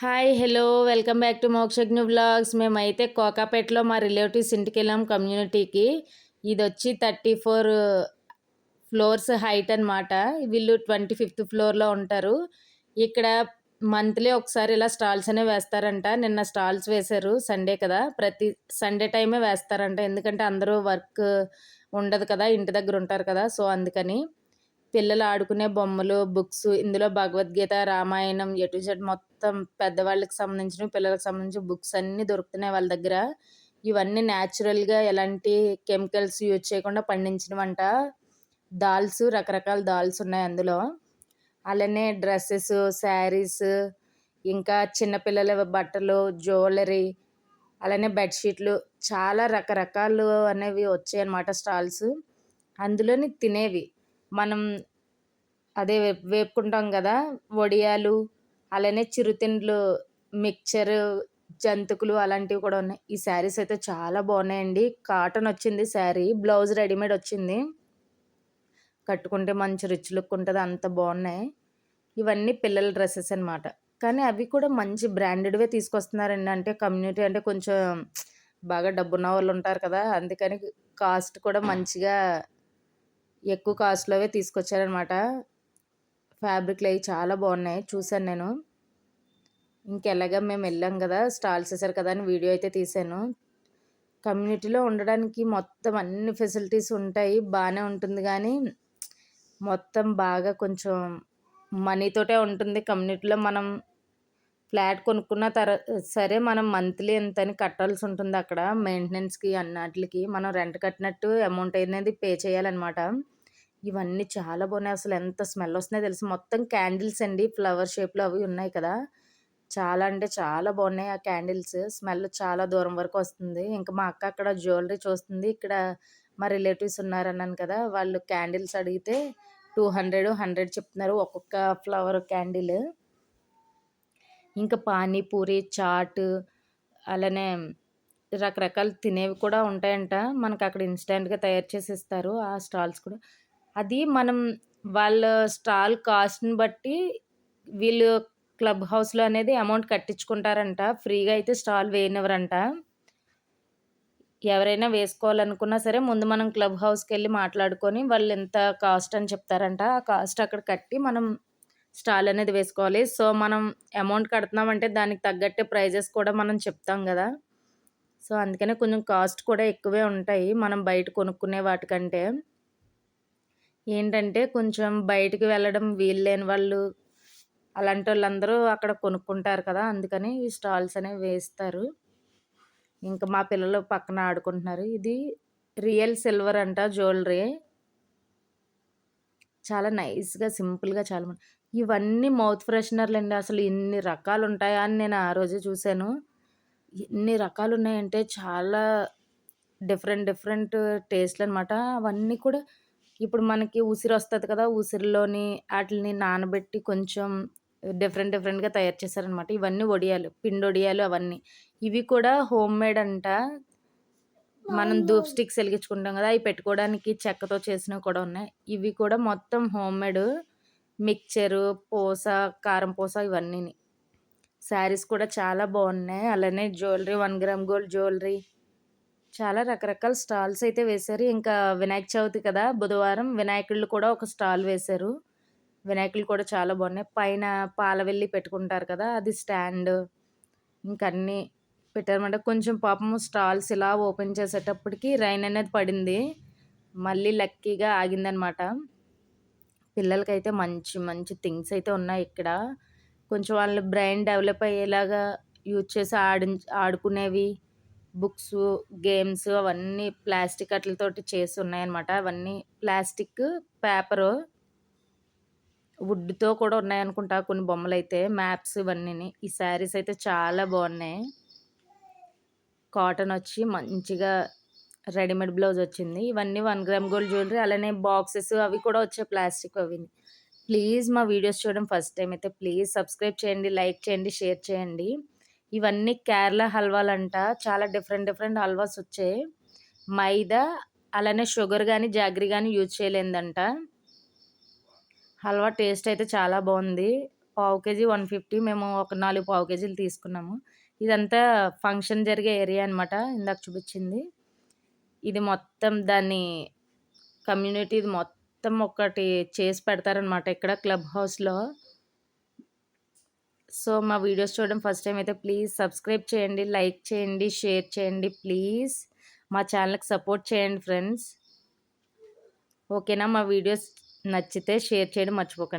Hi hello welcome back to Mokshagna blogs మేమైతే కోకాపేటలో మా రిలేటివ్స్ ఇంటికి వెళ్ళాం కమ్యూనిటీకి. ఇది వచ్చి థర్టీ ఫోర్ ఫ్లోర్స్ హైట్ అనమాట వీళ్ళు ట్వంటీ ఫిఫ్త్ ఫ్లోర్లో ఉంటారు. ఇక్కడ మంత్లీ ఒకసారి ఇలా స్టాల్స్ అనేవి వేస్తారంట. నిన్న స్టాల్స్ వేశారు సండే కదా. ప్రతి సండే టైమే వేస్తారంట. ఎందుకంటే అందరూ వర్క్ ఉండదు కదా ఇంటి దగ్గర ఉంటారు కదా. సో అందుకని పిల్లలు ఆడుకునే బొమ్మలు బుక్స్ ఇందులో భగవద్గీత రామాయణం ఎటు జెడ్ మొత్తం పెద్దవాళ్ళకి సంబంధించిన పిల్లలకు సంబంధించిన బుక్స్ అన్నీ దొరుకుతున్నాయి వాళ్ళ దగ్గర. ఇవన్నీ న్యాచురల్గా ఎలాంటి కెమికల్స్ యూజ్ చేయకుండా పండించినవంట. దాల్స్ రకరకాల దాల్స్ ఉన్నాయి అందులో. అలానే డ్రెస్సెస్ శారీస్ ఇంకా చిన్నపిల్లల బట్టలు జ్యువెలరీ అలానే బెడ్షీట్లు చాలా రకరకాలు అనేవి వచ్చాయి అన్నమాట స్టాల్స్. అందులోని తినేవి. మనం అదే వేపుకుంటాం కదా వడియాలు అలానే చిరుతిండ్లు మిక్చర్ జంతుకులు అలాంటివి కూడా ఉన్నాయి. ఈ శారీస్ అయితే చాలా బాగున్నాయండి. కాటన్ వచ్చింది శారీ బ్లౌజ్ రెడీమేడ్ వచ్చింది. కట్టుకుంటే మంచి రిచ్ లుక్ ఉంటుంది అంత బాగున్నాయి. ఇవన్నీ పిల్లల డ్రెస్సెస్ అనమాట కానీ అవి కూడా మంచి బ్రాండెడ్వే తీసుకొస్తున్నారండి. అంటే కమ్యూనిటీ అంటే కొంచెం బాగా డబ్బున్న వాళ్ళు ఉంటారు కదా అందుకని కాస్ట్ కూడా మంచిగా ఎక్కువ కాస్ట్లోవే తీసుకొచ్చారనమాట ఫ్యాబ్రిక్లు అవి చాలా బాగున్నాయి. చూశాను నేను. ఇంకెలాగా మేము వెళ్ళాం కదా స్టాల్స్ వేసారు కదా అని వీడియో అయితే తీశాను. కమ్యూనిటీలో ఉండడానికి మొత్తం అన్ని ఫెసిలిటీస్ ఉంటాయి బాగానే ఉంటుంది కానీ మొత్తం బాగా కొంచెం మనీతోటే ఉంటుంది. కమ్యూనిటీలో మనం ఫ్లాట్ కొనుక్కున్న తర్వాత సరే మనం మంత్లీ ఎంత అని కట్టాల్సి ఉంటుంది అక్కడ. మెయింటెనెన్స్కి అన్నిటికి మనం రెంట్ కట్టినట్టు అమౌంట్ అనేది పే చేయాలన్నమాట. ఇవన్నీ చాలా బాగున్నాయి. అసలు ఎంత స్మెల్ వస్తున్నాయో తెలుసు? మొత్తం క్యాండిల్స్ అండి. ఫ్లవర్ షేప్లో అవి ఉన్నాయి కదా. చాలా అంటే చాలా బాగున్నాయి ఆ క్యాండిల్స్. స్మెల్ చాలా దూరం వరకు వస్తుంది. ఇంకా మా అక్క అక్కడ జ్యువెలరీ చూస్తుంది. ఇక్కడ మా రిలేటివ్స్ ఉన్నారన్నాను కదా. వాళ్ళు క్యాండిల్స్ అడిగితే టూ హండ్రెడ్ హండ్రెడ్ చెప్తున్నారు. ఒక్కొక్క ఫ్లవర్ క్యాండిల్. ఇంకా పానీపూరి చాట్ అలానే రకరకాల తినేవి కూడా ఉంటాయంట. మనకు అక్కడ ఇన్స్టెంట్గా తయారు చేసి ఇస్తారు ఆ స్టాల్స్ కూడా అది మనం వాళ్ళ స్టాల్ కాస్ట్ని బట్టి వీళ్ళు క్లబ్ హౌస్లో అనేది అమౌంట్ కట్టించుకుంటారంట. ఫ్రీగా అయితే స్టాల్ వేయనివ్వరంట. ఎవరైనా వేసుకోవాలనుకున్నా సరే ముందు మనం క్లబ్ హౌస్కి వెళ్ళి మాట్లాడుకొని వాళ్ళు ఎంత కాస్ట్ అని చెప్తారంట. ఆ కాస్ట్ అక్కడ కట్టి మనం స్టాల్ అనేది వేసుకోవాలి. సో మనం అమౌంట్ కడుతున్నామంటే దానికి తగ్గట్టే ప్రైజెస్ కూడా మనం చెప్తాం కదా. సో అందుకనే కొంచెం కాస్ట్ కూడా ఎక్కువే ఉంటాయి. మనం బయట కొనుక్కునే వాటికంటే. ఏంటంటే కొంచెం బయటికి వెళ్ళడం వీలు లేని వాళ్ళు అలాంటి వాళ్ళందరూ అక్కడ కొనుక్కుంటారు కదా అందుకని ఈ స్టాల్స్ అనేవి వేస్తారు. ఇంకా మా పిల్లలు పక్కన ఆడుకుంటున్నారు. ఇది రియల్ సిల్వర్ అంట జ్యువెలరీ. చాలా నైస్గా సింపుల్గా చాలా ఇవన్నీ మౌత్ ఫ్రెషనర్లు అండి అసలు ఇన్ని రకాలు ఉంటాయా అని నేను ఆ రోజే చూశాను. ఎన్ని రకాలు ఉన్నాయంటే చాలా డిఫరెంట్ డిఫరెంట్ టేస్ట్లు అనమాట అవన్నీ కూడా ఇప్పుడు మనకి ఉసిరి వస్తుంది కదా ఉసిరిలోని వాటిని నానబెట్టి కొంచెం డిఫరెంట్ డిఫరెంట్గా తయారు చేశారనమాట. ఇవన్నీ వడియాలు పిండి వడియాలు అవన్నీ. ఇవి కూడా హోమ్ మేడ్ అంట. మనం ధూప్ స్టిక్స్ వెలిగించుకుంటాం కదా అవి పెట్టుకోవడానికి చెక్కతో చేసినవి కూడా ఉన్నాయి. ఇవి కూడా మొత్తం హోమ్ మేడ్ మిక్చరు పూస కారం పూస ఇవన్నీ శారీస్ కూడా చాలా బాగున్నాయి. అలానే jewellery one gram gold jewellery చాలా రకరకాల స్టాల్స్ అయితే వేశారు. ఇంకా వినాయక చవితి కదా బుధవారం వినాయకుళ్ళు కూడా ఒక స్టాల్ వేశారు. వినాయకులు కూడా చాలా బాగున్నాయి. పైన పాలవెల్లి పెట్టుకుంటారు కదా అది స్టాండ్. ఇంకన్నీ పెట్టారన్నమాట. కొంచెం పాపం స్టాల్స్ ఇలా ఓపెన్ చేసేటప్పటికి రైన్ అనేది పడింది. మళ్ళీ లక్కీగా ఆగిందనమాట పిల్లలకైతే మంచి మంచి థింగ్స్ అయితే ఉన్నాయి ఇక్కడ. కొంచెం వాళ్ళ బ్రెయిన్ డెవలప్ అయ్యేలాగా యూజ్ చేసి ఆడి ఆడుకునేవి బుక్స్ గేమ్స్ అవన్నీ ప్లాస్టిక్ అట్లతోటి చేసి ఉన్నాయన్నమాట అవన్నీ ప్లాస్టిక్ పేపరు వుడ్తో కూడా ఉన్నాయనుకుంటా కొన్ని బొమ్మలు అయితే మ్యాప్స్ ఇవన్నీ ఈ శారీస్ అయితే చాలా బాగున్నాయి. కాటన్ వచ్చి మంచిగా రెడీమేడ్ బ్లౌజ్ వచ్చింది. ఇవన్నీ వన్ గ్రామ్ గోల్డ్ జ్యువెలరీ అలానే బాక్సెస్ అవి కూడా వచ్చాయి ప్లాస్టిక్ అవి. ప్లీజ్ మా వీడియోస్ చూడడం ఫస్ట్ టైం అయితే ప్లీజ్ సబ్స్క్రైబ్ చేయండి లైక్ చేయండి షేర్ చేయండి. ఇవన్నీ కేరళ హల్వాలు అంట చాలా డిఫరెంట్ డిఫరెంట్ హల్వాస్ వచ్చాయి. మైదా అలానే షుగర్ కానీ జాగ్రీ కానీ యూజ్ చేయలేదంట. హల్వా టేస్ట్ అయితే చాలా బాగుంది. పావు కేజీ వన్ ఫిఫ్టీ మేము ఒక నాలుగు పావు కేజీలు తీసుకున్నాము. ఇదంతా ఫంక్షన్ జరిగే ఏరియా అనమాట ఇందాక చూపించింది. ఇది మొత్తం దాన్ని కమ్యూనిటీ మొత్తం ఒకటి చేసి పెడతారనమాట ఇక్కడ క్లబ్ హౌస్లో. సో మా వీడియోస్ చూడడం ఫస్ట్ టైం అయితే ప్లీజ్ సబ్స్క్రైబ్ చేయండి లైక్ చేయండి షేర్ చేయండి ప్లీజ్. మా ఛానల్కి సపోర్ట్ చేయండి ఫ్రెండ్స్. ఓకేనా? మా వీడియోస్ నచ్చితే షేర్ చేయడం మర్చిపోకండి.